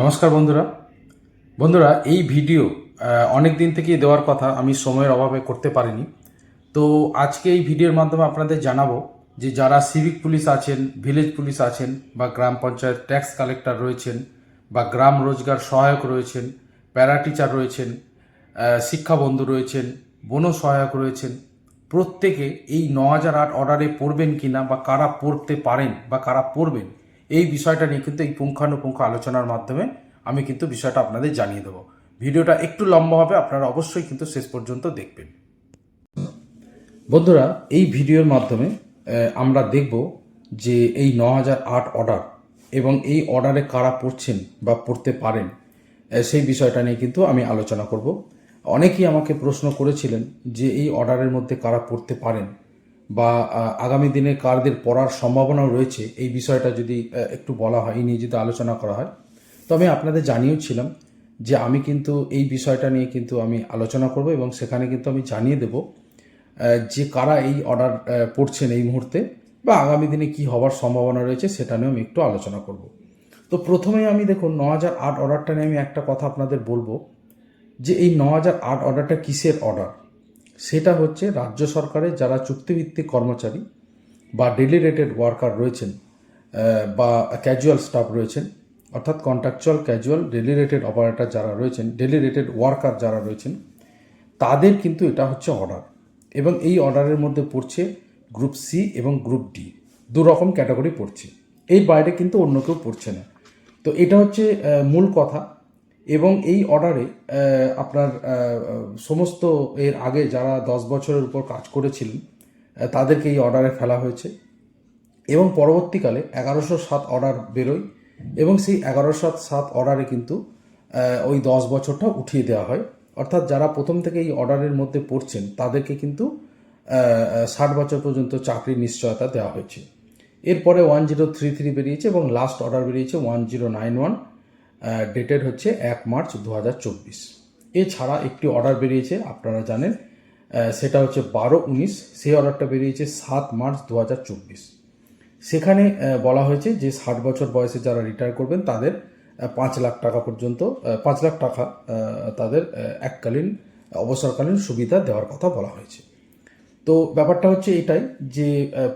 নমস্কার বন্ধুরা। বন্ধুরা, এই ভিডিও অনেক দিন থেকেই দেওয়ার কথা, আমি সময়ের অভাবে করতে পারিনি। তো আজকে এই ভিডিওর মাধ্যমে আপনাদের জানাব যে যারা সিভিক পুলিশ আছেন ভিলেজ পুলিশ আছেন, বা গ্রাম পঞ্চায়েত ট্যাক্স কালেক্টর রয়েছেন, বা গ্রাম রোজগার সহায়ক রয়েছেন প্যারা টিচার রয়েছেন শিক্ষাবন্ধু রয়েছেন, বন সহায়ক রয়েছেন, প্রত্যেকে এই ন হাজার আট অর্ডারে পড়বেন কিনা, বা কারা পড়তে পারেন, বা কারা পড়বেন এই বিষয়টা নিয়ে কিন্তু এই পুঙ্খানুপুঙ্খ আলোচনার মাধ্যমে আমি কিন্তু বিষয়টা আপনাদের জানিয়ে দেবো। ভিডিওটা একটু লম্বা হবে, আপনারা অবশ্যই কিন্তু শেষ পর্যন্ত দেখবেন। বন্ধুরা, এই ভিডিওর মাধ্যমে আমরা দেখব যে এই ন হাজার আট অর্ডার এবং এই অর্ডারে কারা পড়ছেন বা পড়তে পারেন সেই বিষয়টা নিয়ে কিন্তু আমি আলোচনা করব। অনেকেই আমাকে প্রশ্ন করেছিলেন যে এই অর্ডারের মধ্যে কারা পড়তে পারেন। বা আগামী দিনে কারদের পড়ার সম্ভাবনাও রয়েছে, এই বিষয়টা যদি একটু বলা হয়, এই নিয়ে যদি আলোচনা করা হয়। তো আমি আপনাদের জানিয়েছিলাম যে আমি কিন্তু এই বিষয়টা নিয়ে কিন্তু আমি আলোচনা করব এবং সেখানে কিন্তু আমি জানিয়ে দেব যে কারা এই অর্ডার পড়ছেন এই মুহূর্তে বা আগামী দিনে কি হওয়ার সম্ভাবনা রয়েছে সেটা নিয়েও আমি একটু আলোচনা করব। তো প্রথমেই আমি দেখুন ন হাজার আট অর্ডারটা নিয়ে আমি একটা কথা আপনাদের বলব যে এই ন হাজার আট অর্ডারটা কিসের অর্ডার? সেটা হচ্ছে রাজ্য সরকারের যারা চুক্তিভিত্তিক কর্মচারী বা ডেলি রেটেড ওয়ার্কার রয়েছেন বা ক্যাজুয়াল স্টাফ রয়েছেন, অর্থাৎ contractual casual daily rated operator যারা রয়েছেন ডেলি রেটেড ওয়ার্কার যারা রয়েছেন, তাদের কিন্তু এটা হচ্ছে অর্ডার এবং এই অর্ডারের মধ্যে পড়ছে গ্রুপ সি এবং গ্রুপ ডি দু রকম ক্যাটাগরি পড়ছে। এর বাইরে কিন্তু অন্য কেউ পড়ছে না। তো এটা হচ্ছে মূল কথা। এবং এই অর্ডারে আপনার সমস্ত এর আগে যারা দশ বছরের উপর কাজ করেছিলেন তাদেরকে এই অর্ডারে ফেলা হয়েছে। এবং পরবর্তীকালে এগারোশো সাত অর্ডার বেরোয় এবং সেই এগারোশো সাত অর্ডারে কিন্তু ওই দশ বছরটা উঠিয়ে দেওয়া হয়। অর্থাৎ যারা প্রথম থেকে এই অর্ডারের মধ্যে পড়ছেন, তাদেরকে কিন্তু ষাট বছর পর্যন্ত চাকরির নিশ্চয়তা দেওয়া হয়েছে। এরপরে ওয়ান জিরো থ্রি থ্রি বেরিয়েছে এবং লাস্ট অর্ডার বেরিয়েছে one zero nine one dated হচ্ছে এক মার্চ দু হাজার চব্বিশ। এছাড়া একটি অর্ডার বেরিয়েছে, আপনারা জানেন সেটা হচ্ছে বারো উনিশ, সেই অর্ডারটা বেরিয়েছে সাত মার্চ দু হাজার চব্বিশ। সেখানে বলা হয়েছে যে ষাট বছর বয়সে যারা রিটায়ার করবেন, তাদের পাঁচ লাখ টাকা পর্যন্ত পাঁচ লাখ টাকা তাদের এককালীন, অবসরকালীন সুবিধা দেওয়ার কথা বলা হয়েছে। তো ব্যাপারটা হচ্ছে এটাই যে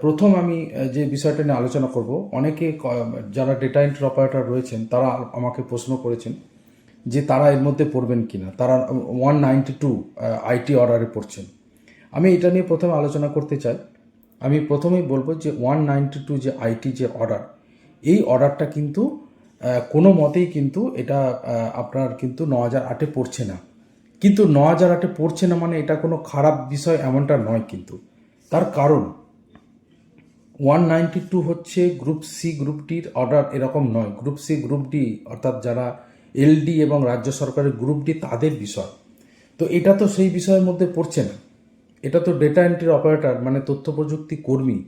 প্রথম আমি যে বিষয়টা নিয়ে আলোচনা করব, অনেকে যারা ডেটা এন্ট্রি অপারেটর রয়েছেন, তারা আমাকে প্রশ্ন করেছেন যে তারা এর মধ্যে পড়বেন কি না তারা ওয়ান নাইনটি টু আইটি অর্ডারে পড়ছেন। আমি এটা নিয়ে প্রথমে আলোচনা করতে চাই। আমি প্রথমেই বলব যে ওয়ান নাইনটি টু যে আইটি যে অর্ডার এই অর্ডারটা কিন্তু কোনো মতেই কিন্তু এটা আপনার কিন্তু ন হাজার আটে পড়ছে না। কিন্তু ন হাজার আটে পড়ছে না মানে এটা কোনো খারাপ বিষয় এমনটা নয় কিন্তু। তার কারণ, ওয়ান নাইনটি টু হচ্ছে গ্রুপ সি গ্রুপ ডির অর্ডার এরকম নয়। গ্রুপ সি গ্রুপ ডি অর্থাৎ যারা এলডি এবং রাজ্য সরকারের গ্রুপ ডি তাদের বিষয়। তো এটা তো সেই বিষয়ের মধ্যে পড়ছে না। এটা তো ডেটা এন্ট্রি অপারেটর মানে তথ্য প্রযুক্তি কর্মী।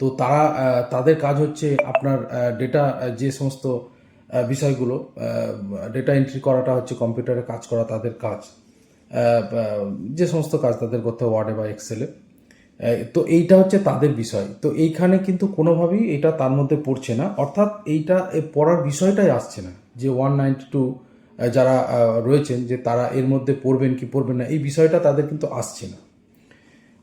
তো তারা তাদের কাজ হচ্ছে আপনার ডেটা যে সমস্ত বিষয়গুলো ডেটা এন্ট্রি করাটা হচ্ছে কম্পিউটারে কাজ করা তাদের কাজ। যে সমস্ত কাজ তাদের করতে ওয়ার্ডে বা এক্সেলে তো এইটা হচ্ছে তাদের বিষয়। তো এইখানে কিন্তু কোনোভাবেই এটা তার মধ্যে পড়ছে না। অর্থাৎ এইটা পড়ার বিষয়টাই আসছে না। যে ওয়ান নাইনটি টু যারা রয়েছেন, যে তারা এর মধ্যে পড়বেন কি পড়বেন না, এই বিষয়টা তাদের কিন্তু আসছে না।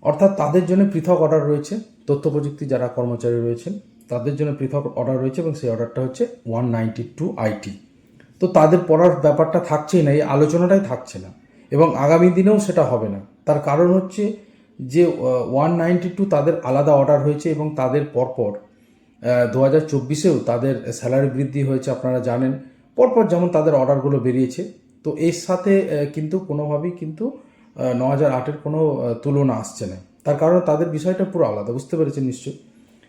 অর্থাৎ তাদের জন্য পৃথক অর্ডার রয়েছে। তথ্য প্রযুক্তি যারা কর্মচারী রয়েছেন, তাদের জন্য পৃথক অর্ডার রয়েছে এবং সেই অর্ডারটা হচ্ছে ওয়ান নাইনটি টু আইটি তো তাদের পড়ার ব্যাপারটা থাকছেই না, এই আলোচনাটাই থাকছে না। এবং আগামী দিনেও সেটা হবে না। তার কারণ হচ্ছে যে ওয়ান নাইনটি টু তাদের আলাদা অর্ডার হয়েছে এবং তাদের পরপর দু হাজার চব্বিশেও তাদের স্যালারি বৃদ্ধি হয়েছে আপনারা জানেন। পরপর যেমন তাদের অর্ডারগুলো বেরিয়েছে। তো এর সাথে কিন্তু কোনোভাবেই কিন্তু ন হাজার আটের কোনো তুলনা আসছে না। তার কারণ তাদের বিষয়টা পুরো আলাদা, বুঝতে পেরেছেন নিশ্চয়ই।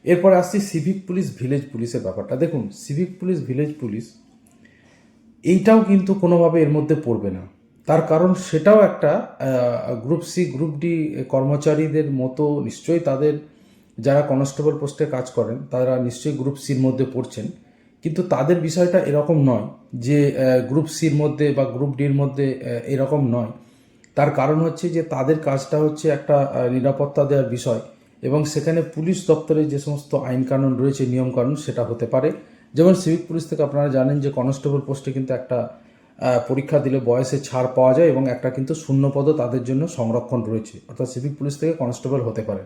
এরপরে আসছি সিভিক পুলিশ ভিলেজ পুলিশের ব্যাপারটা। দেখুন সিভিক পুলিশ ভিলেজ পুলিশ এইটাও কিন্তু কোনোভাবে এর মধ্যে পড়বে না। তার কারণ সেটাও একটা গ্রুপ সি গ্রুপ ডি কর্মচারীদের মতো নিশ্চয়ই তাদের যারা কনস্টেবল পোস্টে কাজ করেন, তারা নিশ্চয়ই গ্রুপ সির মধ্যে পড়ছেন। কিন্তু তাদের বিষয়টা এরকম নয় যে গ্রুপ সির মধ্যে বা গ্রুপ ডির মধ্যে এরকম নয়। তার কারণ হচ্ছে যে, তাদের কাজটা হচ্ছে একটা নিরাপত্তা দেওয়ার বিষয় এবং সেখানে পুলিশ দপ্তরে যে সমস্ত আইন কানুন রয়েছে নিয়মকানুন সেটা হতে পারে। যেমন সিভিক পুলিশ থেকে আপনারা জানেন যে কনস্টেবল পোস্টে কিন্তু একটা পরীক্ষা দিলে বয়সে ছাড় পাওয়া যায় এবং একটা কিন্তু শূন্যপদও তাদের জন্য সংরক্ষণ রয়েছে। অর্থাৎ সিভিক পুলিশ থেকে কনস্টেবল হতে পারে।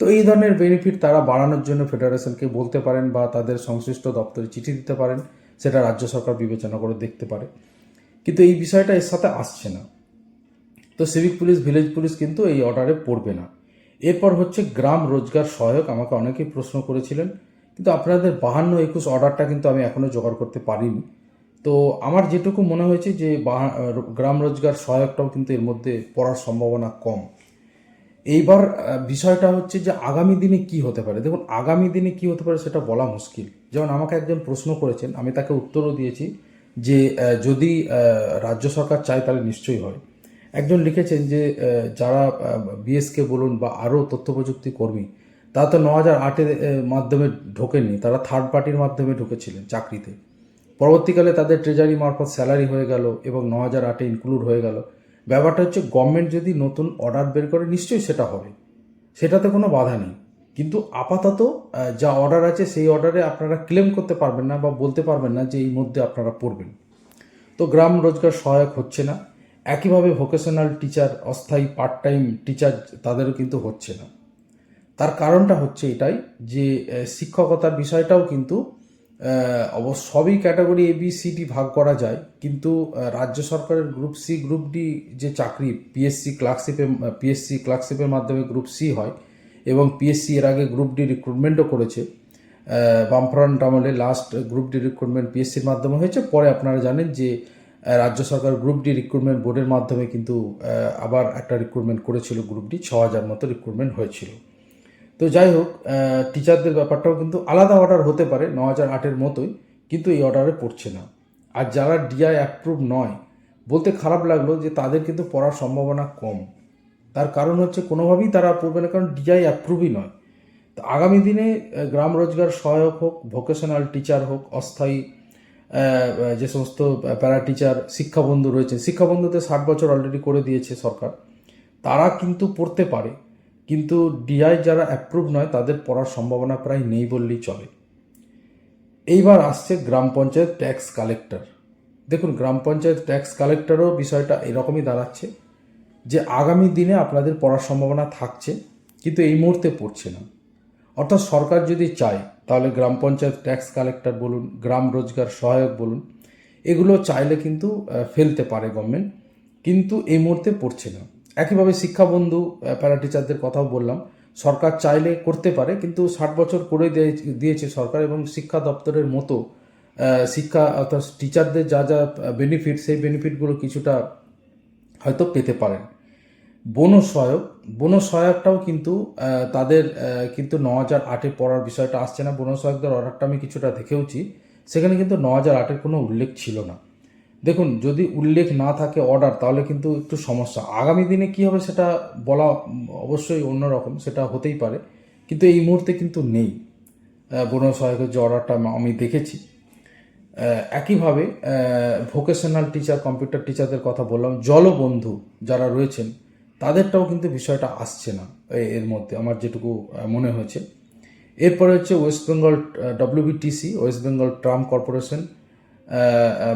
তো এই ধরনের বেনিফিট তারা বাড়ানোর জন্য ফেডারেশনকে বলতে পারেন বা তাদের সংশ্লিষ্ট দপ্তরে চিঠি দিতে পারেন, সেটা রাজ্য সরকার বিবেচনা করে দেখতে পারে। কিন্তু এই বিষয়টা এর সাথে আসছে না। তো সিভিক পুলিশ ভিলেজ পুলিশ কিন্তু এই অর্ডারে পড়বে না। এরপর হচ্ছে গ্রাম রোজগার সহায়ক, আমাকে অনেকেই প্রশ্ন করেছিলেন, কিন্তু আপনাদের বাহান্ন একুশ অর্ডারটা কিন্তু আমি এখনও জোগাড় করতে পারিনি। তো আমার যেটুকু মনে হয়েছে যে গ্রাম রোজগার সহায়কটাও কিন্তু এর মধ্যে পড়ার সম্ভাবনা কম। এইবার বিষয়টা হচ্ছে যে আগামী দিনে কি হতে পারে? দেখুন, আগামী দিনে কি হতে পারে সেটা বলা মুশকিল। যেমন আমাকে একজন প্রশ্ন করেছেন, আমি তাকে উত্তরও দিয়েছি যে যদি রাজ্য সরকার চায় তাহলে নিশ্চয়ই হয়। একজন লিখেছেন যে যারা বিএসকে বলুন বা আরও তথ্য প্রযুক্তি কর্মী, তারা তো ন হাজার আটের মাধ্যমে ঢোকেননি, তারা থার্ড পার্টির মাধ্যমে ঢুকেছিলেন চাকরিতে। পরবর্তীকালে তাদের ট্রেজারি মারফত স্যালারি হয়ে গেল এবং ন হাজার আটে ইনক্লুড হয়ে গেল। ব্যাপারটা হচ্ছে গভর্নমেন্ট যদি নতুন অর্ডার বের করে, নিশ্চয়ই সেটা হবে। সেটাতে কোনো বাধা নেই। কিন্তু আপাতত যা অর্ডার আছে, সেই অর্ডারে আপনারা ক্লেম করতে পারবেন না বা বলতে পারবেন না যে এই মধ্যে আপনারা পড়বেন। তো গ্রাম রোজগার সহায়ক হচ্ছে না। একইভাবে ভোকেশনাল টিচার অস্থায়ী পার্ট টাইম টিচার তাদেরও কিন্তু হচ্ছে না। তার কারণটা হচ্ছে এটাই যে শিক্ষকতার বিষয়টাও কিন্তু অবশ্য সবই category A B C D ভাগ করা যায়, কিন্তু রাজ্য সরকারের গ্রুপ সি গ্রুপ ডি যে চাকরি পিএসসি ক্লার্কশিপে পিএসসি ক্লার্কশিপের মাধ্যমে গ্রুপ সি হয়, এবং পিএসসি এর আগে গ্রুপ ডি রিক্রুটমেন্টও করেছে বামফ্রন্ট আমলে লাস্ট গ্রুপ ডি রিক্রুটমেন্ট পিএসসির মাধ্যমে হয়েছে, পরে আপনারা জানেন যে রাজ্য সরকার গ্রুপ ডি রিক্রুটমেন্ট বোর্ডের মাধ্যমে কিন্তু আবার একটা রিক্রুটমেন্ট করেছিল গ্রুপ ডি ছ হাজার মতো রিক্রুটমেন্ট হয়েছিল। তো যাই হোক টিচারদের ব্যাপারটাও কিন্তু আলাদা অর্ডার হতে পারে ন হাজার আটের মতোই, কিন্তু এই অর্ডারে পড়ছে না। আর যারা ডিআই অ্যাপ্রুভ নয়, বলতে খারাপ লাগল যে তাদের কিন্তু পড়ার সম্ভাবনা কম। তার কারণ হচ্ছে কোনোভাবেই তারা পড়বে না, কারণ ডিআই অ্যাপ্রুভই নয়। তো আগামী দিনে গ্রাম রোজগার সহায়ক হোক ভোকেশনাল টিচার হোক, অস্থায়ী যে সমস্ত প্যারা টিচার শিক্ষাবন্ধু রয়েছেন শিক্ষাবন্ধুতে ষাট বছর অলরেডি করে দিয়েছে সরকার। তারা কিন্তু পড়তে পারে। কিন্তু ডিআই যারা অ্যাপ্রুভ নয়, তাদের পড়ার সম্ভাবনা প্রায় নেই বললেই চলে। এইবার আসছে গ্রাম পঞ্চায়েত ট্যাক্স কালেক্টর দেখুন, গ্রাম পঞ্চায়েত ট্যাক্স কালেক্টরও বিষয়টা এরকমই দাঁড়াচ্ছে যে আগামী দিনে আপনাদের পড়ার সম্ভাবনা থাকছে, কিন্তু এই মুহূর্তে পড়ছে না। অর্থাৎ সরকার যদি চায়, তাহলে গ্রাম পঞ্চায়েত ট্যাক্স কালেক্টর বলুন, গ্রাম রোজগার সহায়ক বলুন, এগুলো চাইলে কিন্তু ফেলতে পারে গভর্নমেন্ট কিন্তু এই মুহূর্তে পড়ছে না। একইভাবে শিক্ষাবন্ধু প্যারা টিচারদের কথাও বললাম। সরকার চাইলে করতে পারে, কিন্তু ষাট বছর করে দিয়ে- দিয়েছে সরকার এবং শিক্ষা দপ্তরের মতো শিক্ষা, অর্থাৎ টিচারদের যা যা বেনিফিট সেই বেনিফিটগুলো কিছুটা হয়তো পেতে পারেন। বনজ সহায়ক বনজ সহায়কটাও কিন্তু তাদের কিন্তু ন হাজার আটে পড়ার বিষয়টা আসছে না। বনজ সহায়কদের অর্ডারটা আমি কিছুটা দেখেওছি। সেখানে কিন্তু ন হাজার আটের কোনো উল্লেখ ছিল না। দেখুন যদি উল্লেখ না থাকে অর্ডার তাহলে কিন্তু একটু সমস্যা। আগামী দিনে কি হবে সেটা বলা অবশ্যই অন্যরকম সেটা হতেই পারে। কিন্তু এই মুহূর্তে কিন্তু নেই। আহ, সহায়কের যে অর্ডারটা আমি দেখেছি। একইভাবে ভোকেশনাল টিচার কম্পিউটার টিচারদের কথা বললাম। জলবন্ধু যারা রয়েছেন তাদেরটাও কিন্তু বিষয়টা আসছে না এর মধ্যে আমার যেটুকু মনে হয়েছে। এরপরে হচ্ছে West Bengal WBTC West Bengal tram corporation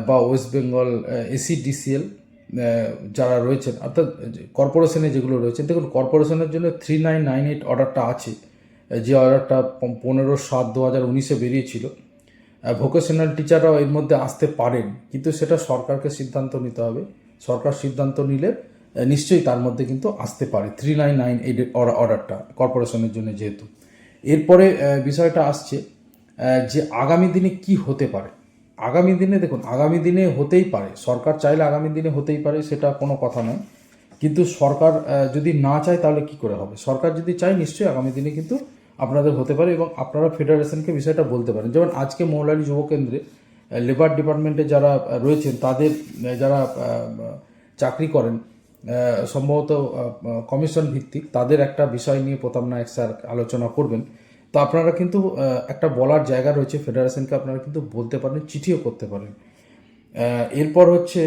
বা ওয়েস্ট বেঙ্গল এসিডিসিএল যারা রয়েছেন, অর্থাৎ কর্পোরেশনে যেগুলো রয়েছে দেখুন কর্পোরেশনের জন্য থ্রি নাইন নাইন এইট অর্ডারটা আছে। যে অর্ডারটা পনেরো সাত দু হাজার উনিশে বেরিয়েছিল। ভোকেশনাল টিচাররাও এর মধ্যে আসতে পারেন, কিন্তু সেটা সরকারকে সিদ্ধান্ত নিতে হবে। সরকার সিদ্ধান্ত নিলে নিশ্চয়ই তার মধ্যে কিন্তু আসতে পারে থ্রি নাইন নাইন এইট অর্ডারটা কর্পোরেশনের জন্য যেহেতু। এরপরে বিষয়টা আসছে যে আগামী দিনে কি হতে পারে। আগামী দিনে দেখুন, আগামী দিনে হতেই পারে। সরকার চাইলে আগামী দিনে হতেই পারে, সেটা কোনো কথা নয়। কিন্তু সরকার যদি না চায় তাহলে কি করে হবে? সরকার যদি চায়, নিশ্চয়ই আগামী দিনে কিন্তু আপনাদের হতে পারে এবং আপনারা ফেডারেশনকে বিষয়টা বলতে পারেন। যেমন আজকে মৌলালী যুব কেন্দ্রে লেবার ডিপার্টমেন্টে যারা রয়েছেন, তাদের যারা চাকরি করেন সম্ভবত কমিশন ভিত্তিক, তাদের একটা বিষয় নিয়ে প্রতাপ নায়ক স্যার আলোচনা করবেন। তো আপনারা কিন্তু একটা বলার জায়গা রয়েছে, ফেডারেশনকে আপনারা কিন্তু বলতে পারেন, চিঠিও করতে পারেন। এরপর হচ্ছে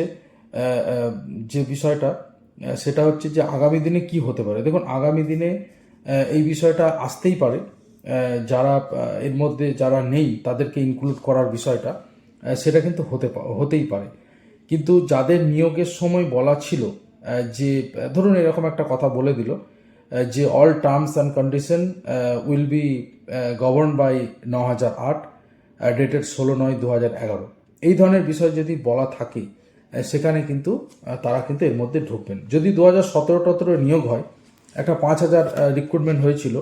যে বিষয়টা সেটা হচ্ছে যে আগামী দিনে কি হতে পারে? দেখুন, আগামী দিনে এই বিষয়টা আসতেই পারে। যারা এর মধ্যে যারা নেই, তাদেরকে ইনক্লুড করার বিষয়টা সেটা কিন্তু হতে হতেই পারে। কিন্তু যাদের নিয়োগের সময় বলা ছিল যে, ধরুন এরকম একটা কথা বলে দিল যে all terms and condition will be govern by ন হাজার আট ডেটেড ষোলো নয় দু হাজার এগারো। এই ধরনের বিষয় যদি বলা থাকে সেখানে কিন্তু তারা কিন্তু এর মধ্যে ঢুকবেন। যদি দু হাজার সতেরো টতেরো নিয়োগ হয়, একটা পাঁচ হাজার রিক্রুটমেন্ট হয়েছিল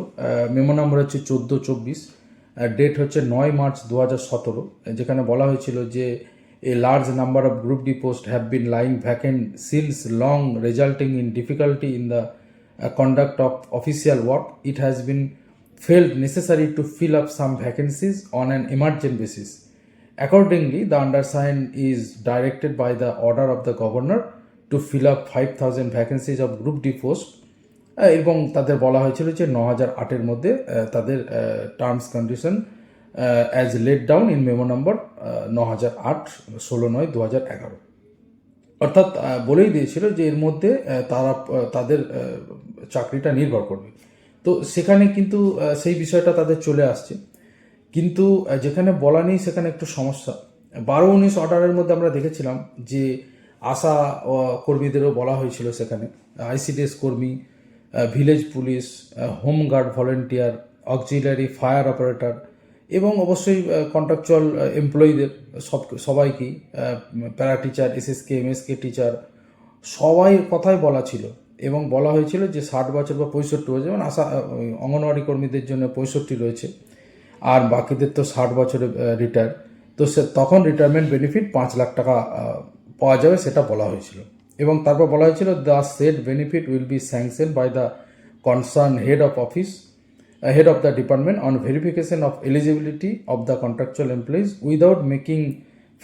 মেমো নাম্বার হচ্ছে চোদ্দ চব্বিশ ডেট হচ্ছে নয় মার্চ দু হাজার সতেরো যেখানে বলা হয়েছিল যে a large number of group D post have been lying vacant since long resulting in difficulty in the conduct of official work it has been felt necessary to fill up some vacancies on an emergent basis. Accordingly, the undersigned is directed by the order of the governor to fill up 5,000 vacancies of Group D post এবং তাদের বলা হয়েছিল যে ন হাজার আটের মধ্যে তাদের terms condition as laid down in memo number ন হাজার আট ষোলো নয় দু হাজার এগারো অর্থাৎ বলেই দিয়েছিল যে এর মধ্যে তারা তাদের চাকরিটা নির্ভর করবে তো সেখানে কিন্তু সেই বিষয়টা তাদের চলে আসছে। কিন্তু যেখানে বলা নেই সেখানে একটু সমস্যা। বারো উনিশ অর্ডারের মধ্যে আমরা দেখেছিলাম যে আশা কর্মীদেরও বলা হয়েছিল সেখানে। আইসিডিএস কর্মী village police home guard volunteer, auxiliary, fire operator এবং অবশ্যই কন্ট্রাকচুয়াল এমপ্লয়ীদের সব, সবাইকেই para teacher SSK MSK teacher সবাই কথাই বলা ছিল। এবং বলা হয়েছিল যে ষাট বছর বা পঁয়ষট্টি বছর, যেমন আশা অঙ্গনওয়াড়ি কর্মীদের জন্য পঁয়ষট্টি রয়েছে। আর বাকিদের তো ষাট বছরে রিটায়ার তো সে, তখন রিটায়ারমেন্ট বেনিফিট পাঁচ লাখ টাকা পাওয়া যাবে সেটা বলা হয়েছিল। এবং তারপর বলা হয়েছিল the said benefit will be sanction by the concern head of office head of the department on verification of eligibility of the contractual employees without making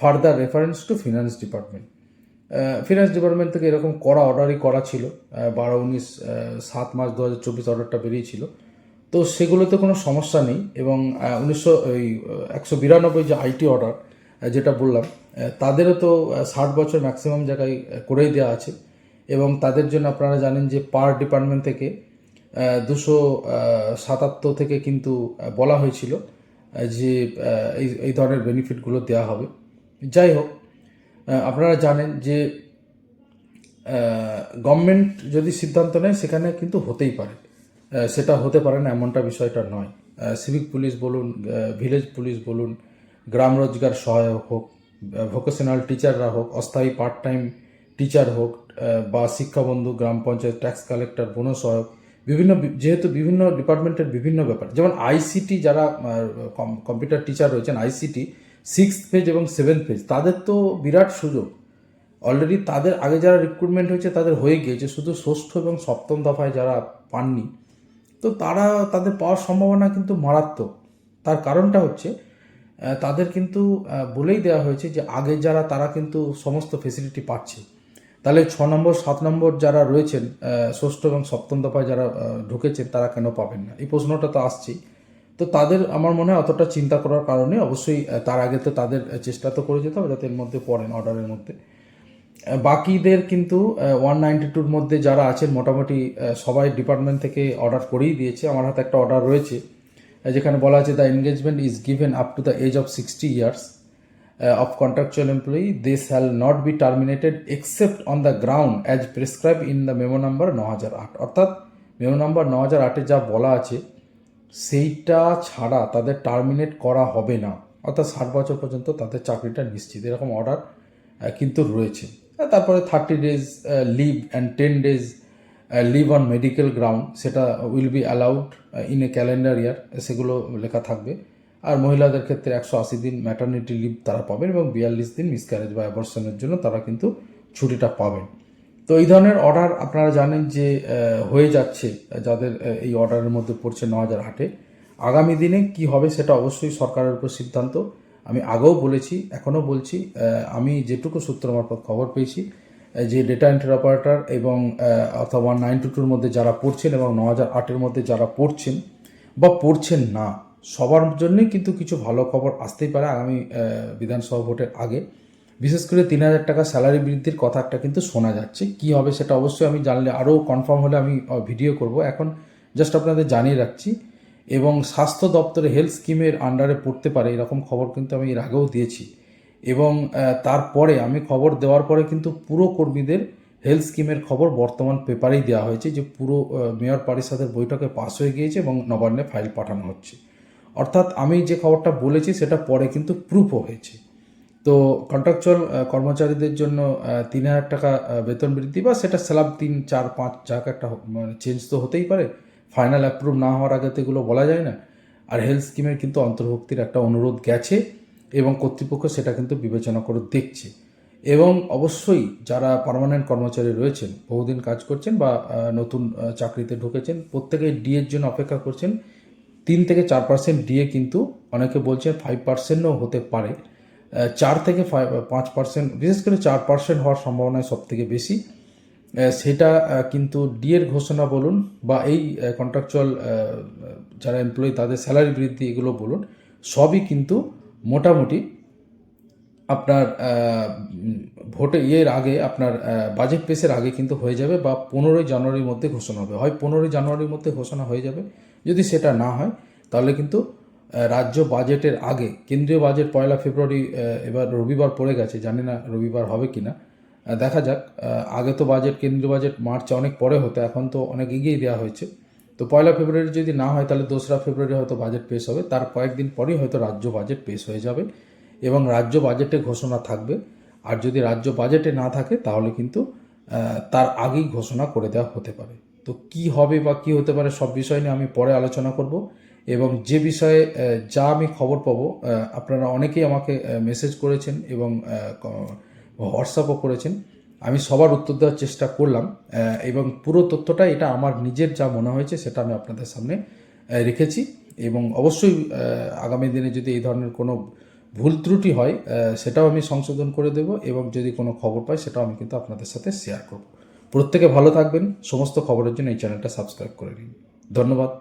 further reference to finance department. Finance department থেকে এরকম করা অর্ডারই করা ছিল। বারো, উনিশ সাত মাস দু হাজার চব্বিশ অর্ডারটা বেরিয়েছিল। তো সেগুলোতে কোনো সমস্যা নেই এবং উনিশশো, ওই একশো বিরানব্বই যে আইটি অর্ডার যেটা বললাম তাদেরও তো ষাট বছর ম্যাক্সিমাম জায়গায় করেই দেওয়া আছে এবং তাদের জন্য আপনারা জানেন যে পার ডিপার্টমেন্ট থেকে দুশো সাতাত্তর থেকে কিন্তু বলা হয়েছিল যে এই এই ধরনের বেনিফিটগুলো দেওয়া হবে। যাই হোক আপনারা জানেন যে গভর্নমেন্ট যদি সিদ্ধান্ত নেয়, সেখানে কিন্তু হতেই পারে। সেটা হতে পারে না, এমনটা বিষয়টা নয়। সিভিক পুলিশ বলুন ভিলেজ পুলিশ বলুন, গ্রাম রোজগার সহায়ক হোক ভোকেশনাল টিচাররা হোক, অস্থায়ী পার্ট টাইম টিচার হোক বা শিক্ষাবন্ধু, গ্রাম পঞ্চায়েত ট্যাক্স কালেক্টর বন সহায়ক, বিভিন্ন যেহেতু বিভিন্ন ডিপার্টমেন্টের বিভিন্ন ব্যাপার। যেমন আইসিটি যারা কম্পিউটার টিচার রয়েছেন আইসিটি সিক্স পেজ এবং সেভেন্থ পেজ তাদের তো বিরাট সুযোগ। অলরেডি তাদের, আগে যারা রিক্রুটমেন্ট হয়েছে, তাদের হয়ে গিয়েছে। শুধু ষষ্ঠ এবং সপ্তম দফায় যারা পাননি, তো তারা, তাদের পাওয়ার সম্ভাবনা কিন্তু মারাত্মক। তার কারণটা হচ্ছে তাদের কিন্তু বলেই দেওয়া হয়েছে যে, আগে যারা, তারা কিন্তু সমস্ত ফেসিলিটি পাচ্ছে। তাহলে ছ নম্বর, সাত নম্বর যারা রয়েছেন ষষ্ঠ এবং সপ্তম দফায় যারা ঢুকেছেন, তারা কেন পাবেন না? এই প্রশ্নটা তো আসছেই। তো তাদের আমার মনে হয় অতটা চিন্তা করার কারণে অবশ্যই তার আগে তো তাদের চেষ্টা তো করে যেতে হবে যাতে এর মধ্যে পড়েন অর্ডারের মধ্যে। বাকিদের কিন্তু ওয়ান নাইনটি টুর মধ্যে যারা আছেন, মোটামুটি সবাই ডিপার্টমেন্ট থেকে অর্ডার করেই দিয়েছে। আমার হাতে একটা অর্ডার রয়েছে যেখানে বলা আছে the engagement is given up to the age of sixty years of contractual employee they shall not be terminated except on the ground as prescribe in the memo number ন হাজার আট অর্থাৎ মেমো নাম্বার ন হাজার আটে যা বলা আছে সেইটা ছাড়া তাদের টার্মিনেট করা হবে না। অর্থাৎ ষাট বছর পর্যন্ত তাদের চাকরিটা নিশ্চিত। এরকম অর্ডার কিন্তু রয়েছে। তারপরে thirty days leave and ten days leave on medical ground সেটা will be allowed in a calendar year সেগুলো লেখা থাকবে। আর মহিলাদের ক্ষেত্রে একশো আশি দিন ম্যাটার্নিটি লিভ তারা পাবেন এবং বিয়াল্লিশ দিন মিসক্যারেজ বা অ্যাবর্শনের জন্য তারা কিন্তু ছুটিটা পাবেন। তো এই ধরনের অর্ডার আপনারা জানেন যে হয়ে যাচ্ছে যাদের এই অর্ডারের মধ্যে পড়ছে ন হাজার আটে। আগামী দিনে কি হবে সেটা অবশ্যই সরকারের উপর সিদ্ধান্ত। আমি আগেও বলেছি, এখনও বলছি আমি যেটুকু সূত্র মারফত খবর পেয়েছি যে ডেটা এন্ট্রি অপারেটর এবং ওয়ান নাইন টু টুর মধ্যে যারা পড়ছেন এবং ন হাজার আটের মধ্যে যারা পড়ছেন বা পড়ছেন না, সবার জন্যই কিন্তু কিছু ভালো খবর আসতেই পারে আগামী বিধানসভা ভোটের আগে। বিশেষ করে তিন হাজার টাকা স্যালারি বৃদ্ধির কথা একটা কিন্তু শোনা যাচ্ছে। কি হবে সেটা অবশ্যই আমি জানলে আরও কনফার্ম হলে আমি ভিডিও করব। এখন জাস্ট আপনাদের জানিয়ে রাখছি, এবং স্বাস্থ্য দপ্তরে হেলথ স্কিমের আন্ডারে পড়তে পারে এরকম খবর কিন্তু আমি এর আগেও দিয়েছি। এবং তারপরে আমি খবর দেওয়ার পরে কিন্তু পুরো কর্মীদের হেলথ স্কিমের খবর বর্তমান পেপারেই দেওয়া হয়েছে যে পুরো মেয়র পরিষদের বৈঠকে পাস হয়ে গিয়েছে এবং নবান্নে ফাইল পাঠানো হচ্ছে। অর্থাৎ আমি যে খবরটা বলেছি সেটা পরে কিন্তু প্রুফও হয়েছে। তো কন্ট্রাকচুয়াল কর্মচারীদের জন্য তিন হাজার টাকা বেতন বৃদ্ধি বা সেটা স্ল্যাব তিন, চার, পাঁচ, যাক একটা মানে চেঞ্জ তো হতেই পারে। ফাইনাল অ্যাপ্রুভ না হওয়ার আগে তো এগুলো বলা যায় না। আর হেলথ স্কিমের কিন্তু অন্তর্ভুক্তির একটা অনুরোধ গেছে এবং কর্তৃপক্ষ সেটা কিন্তু বিবেচনা করে দেখছে। এবং অবশ্যই যারা পার্মানেন্ট কর্মচারী রয়েছেন, বহুদিন কাজ করছেন বা নতুন চাকরিতে ঢুকেছেন প্রত্যেকে ডিএর জন্য অপেক্ষা করছেন। তিন থেকে চার পার্সেন্ট ডিএ কিন্তু অনেকে বলছেন ফাইভ পার্সেন্টও হতে পারে। চার থেকে পাঁচ পার্সেন্ট বিশেষ করে চার পার্সেন্ট হওয়ার সম্ভাবনা সব থেকে বেশি সেটা কিন্তু ডিএর ঘোষণা বলুন বা এই কন্ট্রাকচুয়াল যারা এমপ্লয়ি তাদের স্যালারি বৃদ্ধি এগুলো বলুন, সবই কিন্তু মোটামুটি আপনার ভোটে ইয়ের আগে, আপনার বাজেট পেসের আগে কিন্তু হয়ে যাবে বা পনেরোই জানুয়ারির মধ্যে ঘোষণা হবে। হয় পনেরোই জানুয়ারির মধ্যে ঘোষণা হয়ে যাবে। যদি সেটা না হয়, তাহলে কিন্তু রাজ্য বাজেটের আগে, কেন্দ্রীয় বাজেট পয়লা ফেব্রুয়ারি এবার রবিবার পড়ে গেছে, জানি না রবিবার হবে কি না দেখা যাক আগে তো বাজেট, কেন্দ্রীয় বাজেট মার্চে অনেক পরে হতো, এখন তো অনেক এগিয়ে দেওয়া হয়েছে। তো পয়লা ফেব্রুয়ারি যদি না হয়, তাহলে দোসরা ফেব্রুয়ারি হয়তো বাজেট পেশ হবে, তার কয়েকদিন পরেই হয়তো রাজ্য বাজেট পেশ হয়ে যাবে এবং রাজ্য বাজেটে ঘোষণা থাকবে। আর যদি রাজ্য বাজেটে না থাকে, তাহলে কিন্তু তার আগেই ঘোষণা করে দেওয়া হতে পারে। তো কি হবে বা কি হতে পারে সব বিষয় নিয়ে আমি পরে আলোচনা করব। এবং যে বিষয়ে যা আমি খবর পাবো আপনারা অনেকেই আমাকে মেসেজ করেছেন এবং হোয়াটসঅ্যাপও করেছেন। আমি সবার উত্তর দেওয়ার চেষ্টা করলাম এবং পুরো তথ্যটা এটা আমার নিজের যা মনে হয়েছে সেটা আমি আপনাদের সামনে রেখেছি। এবং অবশ্যই আগামী দিনে যদি এই ধরনের কোনো ভুল ত্রুটি হয় সেটাও আমি সংশোধন করে দেব এবং যদি কোনো খবর পাই সেটাও আমি কিন্তু আপনাদের সাথে শেয়ার করব। প্রত্যেকে ভালো থাকবেন। সমস্ত খবরের জন্য এই চ্যানেলটা সাবস্ক্রাইব করে নিন। ধন্যবাদ।